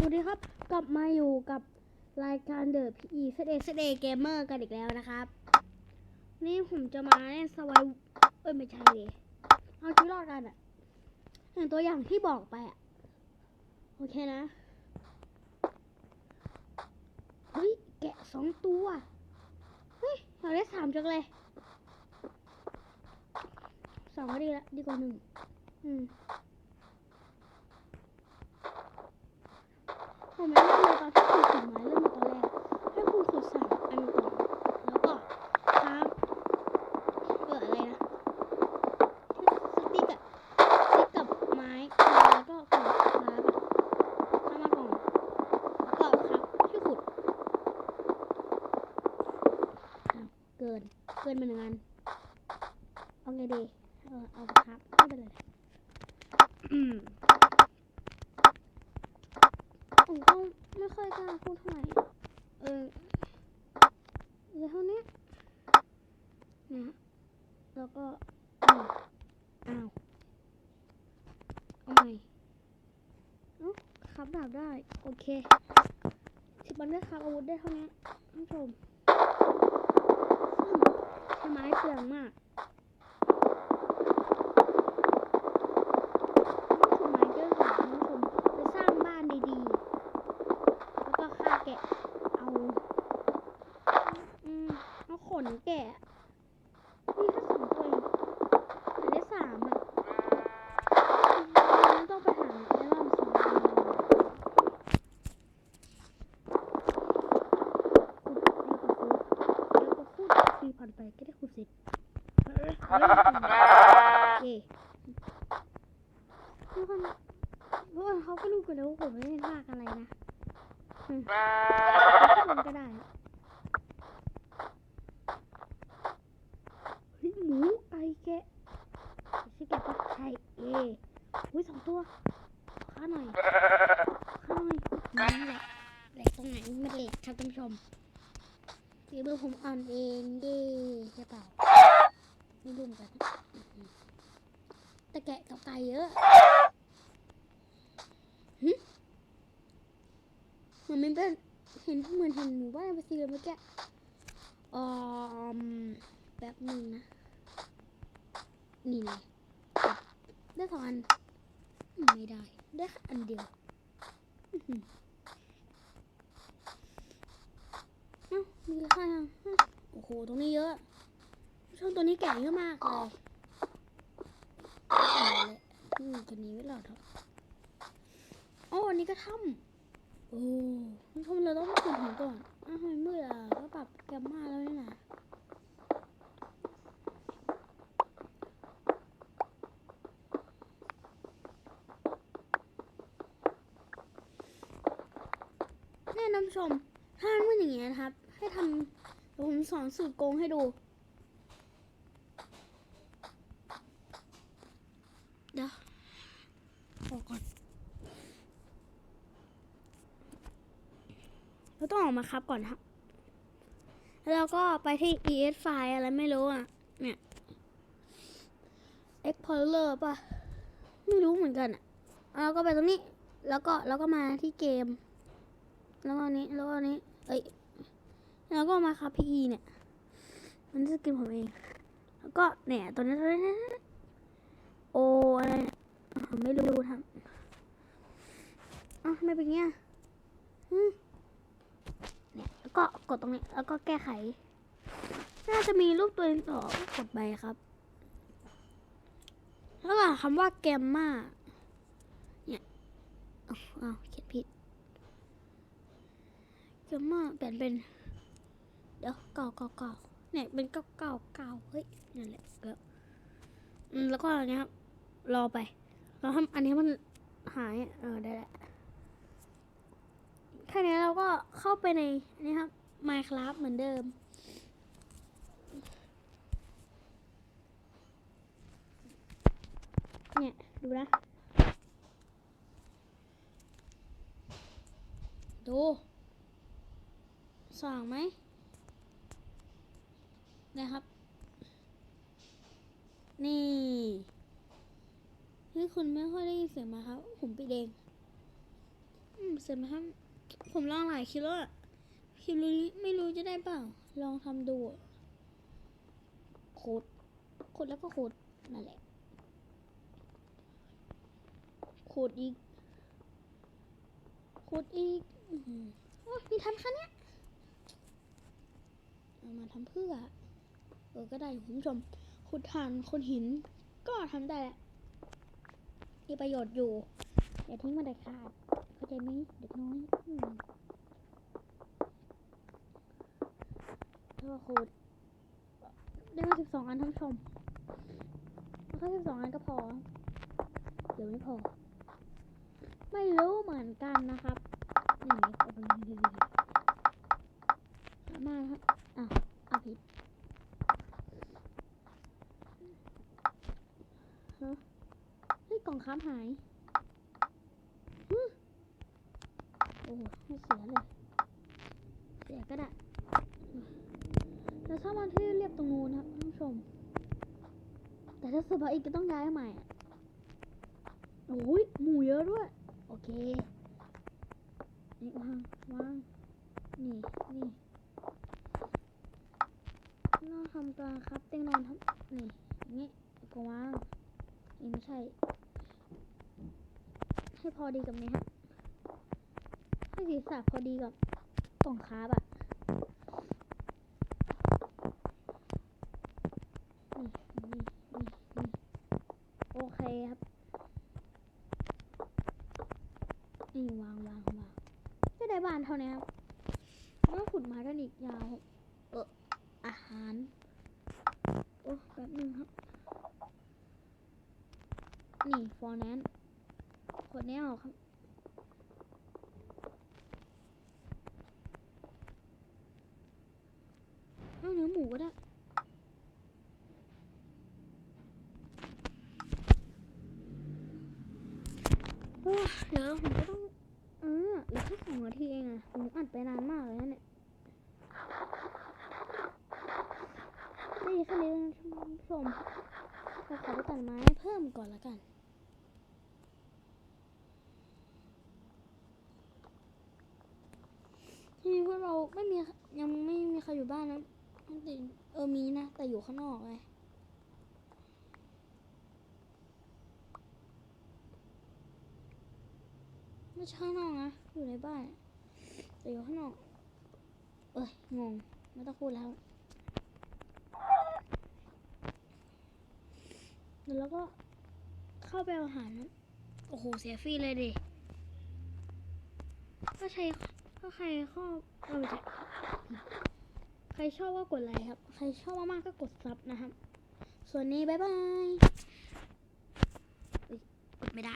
สวัสดีครับ กลับมาอยู่กับรายการเดอะพีเซเดเซเดเกมเมอร์กันอีกแล้วนะครับ นี่ผมจะมาเล่นสวายเอ้ยไม่ใช่ดิเอาชีวิตรอดกันอะอย่างตัวอย่างที่บอกไปอะโอเคนะ เฮ้ย แกะสองตัว เฮ้ยเราได้สามจังเลยสองก็ดีละดีกว่าหนึ่งอืม ผมไม่รู้เลยตอนที่คุณขุดไม้เริ่มมาตอนแรกให้คุณขุดสามอันก่อนแล้วก็ครับเอออะไรนะสติ๊กอะสติ๊กกับไม้แล้วก็ขุดครับทำมาก่อนแล้วก็ครับที่ขุดเกินเกินมาหนึ่งอันเอาไงดีเออเอาครับไม่เป็นไรอืม ผมก็ไม่ ค่อยกล้าพูดเท่าไหร่เออเหลือเท่านี้นะแล้วก็อ้าวอ้าวเอาใหม่เอ้าครับดาบได้ โอเคสิบันได้ครับอาวุธได้เท่านี้ท่านผู้ชมใช้ไม้เปลืองมากนี่คือไม้เยอะค่ะท่านผู้ชมไปสร้างบ้านดีๆ แล้วก็ฆ่าแกะ เอา อืม เอาข นแกะนี่แค่สองตัวเองแต่ได้สามอะอืมต้องไปหาไอรอนสองอันขุดดีกว่าขุดแล้วก็ขุดสี่พันไปก็ได้ขุดสิบเฮ้ยเฮ้ยเย่ทุกคนทุกคนเขาก็รู้กันแล้วว่าผมไม่ได้ภาคอะไรนะอืมมันก็ได้เฮ้ยหมูไก่แกะชื่อแกะปะใช่เอ อุ้ยสองตัวข้าหน่อยข้าหน่อยนี่แหละแหลกตรงไหนไม่ได้แหลกครับท่านผู้ชมฝีมือผมอ่อนเองเย่ใช่เปล่าไม่รู้เหมือนกันแต่แกะกับไก่เยอะเหมือนมันเป็นเห็นเหมือนเห็นหมู่บ้านไปซีเลยเมื่อกี้อืมแบบหนึ่งนะ นี่ไงได้สองอัน ไม่ได้ ได้แค่อันเดียวเอ้ามีราคายังฮะโอ้โห ตรงนี้เยอะ ช่วงตัวนี้แก่เยอะมากเลยอืมตัวนี้ไม่หลอดหรอกอ๋ออันนี้ก็ถ้ำโอ้คุณผู้ชมเราต้องไปขุดหินก่อนอ้าวทำไมมืดอะก็ปรับแกมมาแล้วนี่นะเนี่ยน้ำชม ถ้ามั นมืดอย่างเงี้ยนะครับ ให้ทำเดี๋ยวผมสอนสูตรโกงให้ดู เดี๋ยวออกก่อนเราต้องออกมาครับก่อนครับ แล้วก็ไปที่ ES file อะไรไม่รู้อะ เนี่ย Explorer ป่ะ ไม่รู้เหมือนกันอะแล้วก็ไปตรงนี้ แล้วก็แล้วก็มาที่เกม แล้วก็อันนี้ แล้วก็อันนี้ เอ้ย แล้วก็มาครับ PE เนี่ย มันจะกินผมเอง แล้วก็เนี่ยตัวนี้ตัวนี้โออะไรไม่รู้ทำอะไม่เป็นเงี้ยเนี่ยแล้วก็กดตรงนี้ แล้วก็แก้ไข น่าจะมีรูปตัวเองต่อกดไปครับ แล้วก็คำว่าแกมมาเนี่ยอ้าวอ้าวเขียนผิดแกมมาเปลี่ยนเป็น เดี๋ยวเก่าเก่าเก่าเนี่ยเป็นเก่าเก่าเก่าเฮ้ยนั่นแหละแล้วอืมแล้วก็อันเนี้ยครับรอไปเราทำอันนี้มันหายเออได้แหละแค่นี้เราก็เข้าไปในนี่ครับ Minecraft เหมือนเดิม เนี่ย ดูนะ ดูส่องไหม นะครับ นี่นี่คุณไม่ค่อยได้ยินเสียงมาครับ ผมปิดเองอืมเสร็จไหมครับ ผมลองหลายคลิปแล้วอะคลิปนี้ไม่รู้จะได้เปล่า ลองทำดูขุดขุดแล้วก็ขุดนั่นแหละขุดอีกขุดอีกอื้อหือโอ้ยมีทำแค่เนี้ยเอามาทำเพื่อ ออก็ได้คุณผู้ชมขุดถ่านขุดหินก็ทำได้แหละมีประโยชน์อยู่อย่าทิ้งมันเด็ดขาดเข้าใจไหมเด็กน้อยถ้าขุดได้มาสิบสองอันท่านผู้ชมแล้วก็สิบสองอันก็พอเดี๋ยวไม่พอ ไม่รู้เหมือนกันนะครับนี่เอาไปดีๆมาครับอะเอาผิด ฮะเฮ้ยกล่องค้ามหายโอ้ไม่เสียเลย เสียก็ได้แล้วถ้ามันที่เรียบตรงนู้นครับท่านผู้ชม แต่ถ้าสบายอีกก็ต้องย้ายใหม่อะโอ้ยหมูเยอะด้วย โอเค นี่วางวางนี่นี่นอนทำกลางครับเตียงนอนทำนี่งนี้ก็วาง ไม่ใช่ ให้พอดีกับนี้ฮะให้ศีรษะพอดีกับกล่องคาบอะนี่นี่นี่นี่โอเคครับนี่วางวางวางก็ได้บานเท่านี้ครับแล้วขุดมาด้านอีกยาว เอออาหาร โอ้ แป๊บนึงครับ นี่ฟอร์แนนขวดนี้ออกครับ เอาเนื้อหมูก็ได้เดี๋ยวผมก็ต้องเออเหลือแค่สองนาทีเองอะผมอัดไปนานมากเลยนะเนี่ยนี่แค่นี้นะท่านผู้ชมเราขอไปตัดไม้เพิ่มก่อนละกัน ทีนี้พวกเราไม่มียังไม่มีใครอยู่บ้านนะแต่เออมีนะ แต่อยู่ข้างนอกไงไม่ใช่ข้างนอกนะอยู่ในบ้าน แต่อยู่ข้างนอก เอ้ยงงไม่ต้องพูดแล้วแล้วก็เข้าไปเอาอาหารนะโอ้โห เสียฟรีเลยดิ ก็ใช้ ถ้าใครชอบเออไปใครชอบก็กดไลค์ครับ ใครชอบมากๆก็กดซับนะครับ ส่วนนี้บ๊ายบาย